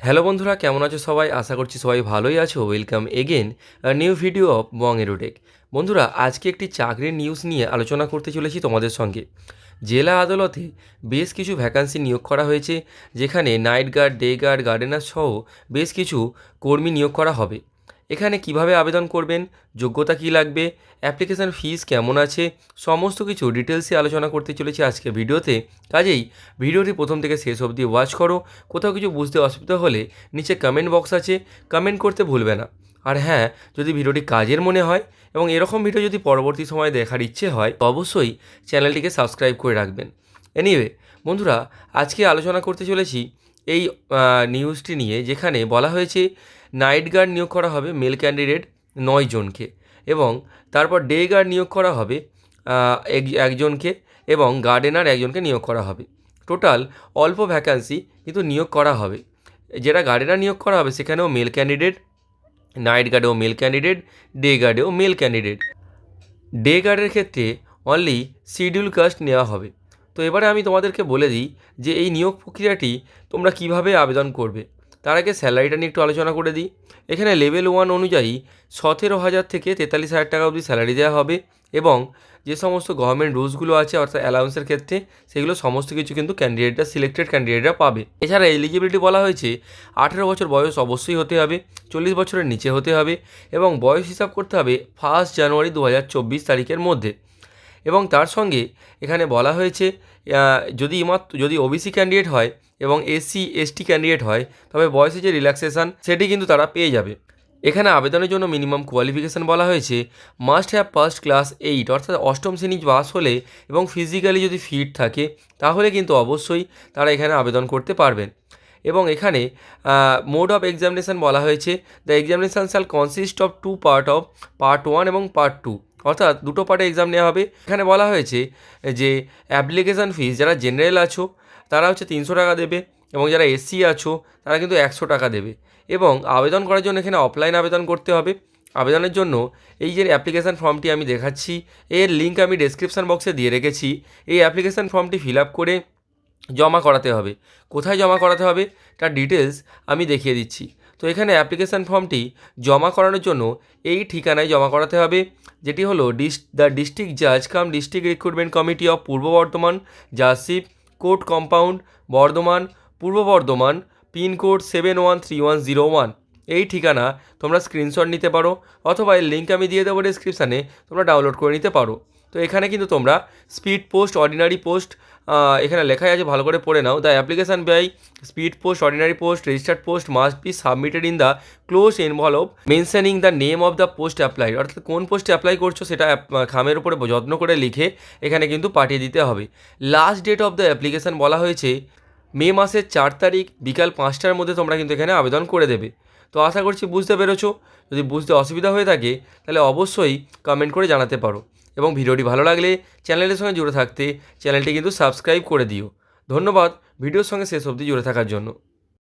Hello বন্ধুরা, কেমন আছো সবাই? আশা করছি সবাই ভালোই আছো। Welcome again new video of Bong Aerotech বন্ধুরা, আজকে একটি চাকরির নিউজ নিয়ে আলোচনা করতে চলেছি তোমাদের সঙ্গে। জেলা আদালতে বেশ কিছু ভ্যাকান্সি নিয়োগ করা হয়েছে, যেখানে night guard day guard gardener সহ বেশ কিছু কর্মী নিয়োগ করা হবে। এখানে কীভাবে আবেদন করবেন, যোগ্যতা কী লাগবে, অ্যাপ্লিকেশান ফিস কেমন আছে, সমস্ত কিছু ডিটেলসে আলোচনা করতে চলেছি আজকে ভিডিওতে। কাজেই ভিডিওটি প্রথম থেকে শেষ অবধি ওয়াচ করো, কোথাও কিছু বুঝতে অসুবিধা হলে নিচে কমেন্ট বক্স আছে কমেন্ট করতে ভুলবে না। আর হ্যাঁ যদি ভিডিওটি কাজের মনে হয় এবং এরকম ভিডিও যদি পরবর্তী সময়ে দেখার ইচ্ছে হয় অবশ্যই চ্যানেলটিকে সাবস্ক্রাইব করে রাখবেন। এনিওয়ে বন্ধুরা, আজকে আলোচনা করতে চলেছি এই নিউজটি নিয়ে যেখানে বলা হয়েছে নাইট গার্ড নিয়োগ করা হবে মেল ক্যান্ডিডেট নয় জনকে এবং তারপর ডে গার্ড নিয়োগ করা হবে এক- একজনকে এবং গার্ডেনার একজনকে নিয়োগ করা হবে। টোটাল অল্প ভ্যাকান্সি কিন্তু নিয়োগ করা হবে। যেটা গার্ডেনার নিয়োগ করা হবে সেখানেও মেল ক্যান্ডিডেট নাইট গার্ডেও মেল ক্যান্ডিডেট ডে গার্ডেও মেল ক্যান্ডিডেট ডে গার্ডের ক্ষেত্রে অনলি শিডিউল কাস্ট নেওয়া হবে। তো এবারে আমি তোমাদেরকে বলে দিই যে এই নিয়োগ প্রক্রিয়াটি তোমরা কীভাবে আবেদন করবে। তার আগে স্যালারিটা নিয়ে একটু আলোচনা করে দিই। এখানে লেভেল ওয়ান অনুযায়ী সতেরো হাজার থেকে তেতাল্লিশ হাজার টাকা অবধি স্যালারি দেওয়া হবে এবং যে সমস্ত গভর্নমেন্ট রুলসগুলো আছে, অর্থাৎ অ্যালাউন্সের ক্ষেত্রে, সেগুলো সমস্ত কিছু কিন্তু ক্যান্ডিডেটরা সিলেক্টেড ক্যান্ডিডেটরা পাবে। এছাড়া এলিজিবিলিটি বলা হয়েছে, আঠেরো বছর বয়স অবশ্যই হতে হবে, চল্লিশ বছরের নিচে হতে হবে এবং বয়স হিসাব করতে হবে ফার্স্ট জানুয়ারি দু হাজার চব্বিশ তারিখের মধ্যে। এবং তার সঙ্গে এখানে বলা হয়েছে যদি মাত্র যদি ওবিসি ক্যান্ডিডেট হয় এবং এসসি এসটি ক্যান্ডিডেট হয়, তবে বয়সে যে রিল্যাক্সেশন সেটি কিন্তু তারা পেয়ে যাবে। এখানে আবেদনের জন্য মিনিমাম কোয়ালিফিকেশান বলা হয়েছে must have first class eight অর্থাৎ অষ্টম শ্রেণি পাস হলে এবং ফিজিক্যালি যদি ফিট থাকে, তাহলে কিন্তু অবশ্যই তারা এখানে আবেদন করতে পারবেন। এবং এখানে মোড অফ এক্সামিনেশান বলা হয়েছে the examination shall consist of two part of part one এবং পার্ট টু অর্থাৎ দুটো পার্টে এক্সাম নেওয়া হবে। এখানে বলা হয়েছে যে অ্যাপ্লিকেশান ফিস যারা জেনারেল আছো, তারা হচ্ছে তিনশো টাকা দেবে এবং যারা এসসি আছো, তারা কিন্তু একশো টাকা দেবে। এবং আবেদন করার জন্য এখানে অফলাইন আবেদন করতে হবে। আবেদনের জন্য এই যে অ্যাপ্লিকেশান ফর্মটি আমি দেখাচ্ছি, এর লিঙ্ক আমি ডেসক্রিপশান বক্সে দিয়ে রেখেছি। এই অ্যাপ্লিকেশান ফর্মটি ফিল আপ করে জমা করাতে হবে। কোথায় জমা করাতে হবে? তার ডিটেলস আমি দেখিয়ে দিচ্ছি। তো এখানে অ্যাপ্লিকেশান ফর্মটি জমা করানোর জন্য এই ঠিকানায় জমা করাতে হবে, যেটি হলো ডিস দ্য ডিস্ট্রিক্ট জাজ cum district recruitment committee of Purba Bardhaman জাসিপ court compound Bardhaman, Purba Bardhaman pincode seven one three one zero one এই ঠিকানা তোমরা স্ক্রিনশট নিতে পারো, অথবা এর লিঙ্ক আমি দিয়ে দেবো ডিসক্রিপশানে তোমরা ডাউনলোড করে নিতে পারো। তো এখানে কিন্তু তোমরা স্পিড পোস্ট অর্ডিনারি পোস্ট এখানে লেখাই আছে, ভালো করে পড়ে নাও। The application by speed post ordinary post registered post must be submitted in the close envelope mentioning the name of the post applied অর্থাৎ কোন পোস্টে অ্যাপ্লাই করছ সেটা খামের উপরে যত্ন করে লিখে এখানে কিন্তু পাঠিয়ে দিতে হবে। Last date of the application বলা হয়েছে, মে মাসের চার তারিখ, বিকাল পাঁচটার মধ্যে তোমরা কিন্তু এখানে আবেদন করে দেবে। তো আশা করছি বুঝতে পেরেছ। যদি বুঝতে অসুবিধা হয়ে থাকে, তাহলে অবশ্যই কমেন্ট করে জানাতে পারো। এবং ভিডিওটি ভালো লাগলে চ্যানেলের সঙ্গে জুড়ে থাকতে চ্যানেলটি কিন্তু সাবস্ক্রাইব করে দিও। ধন্যবাদ, ভিডিওর সঙ্গে শেষ অবধি জুড়ে থাকার জন্য।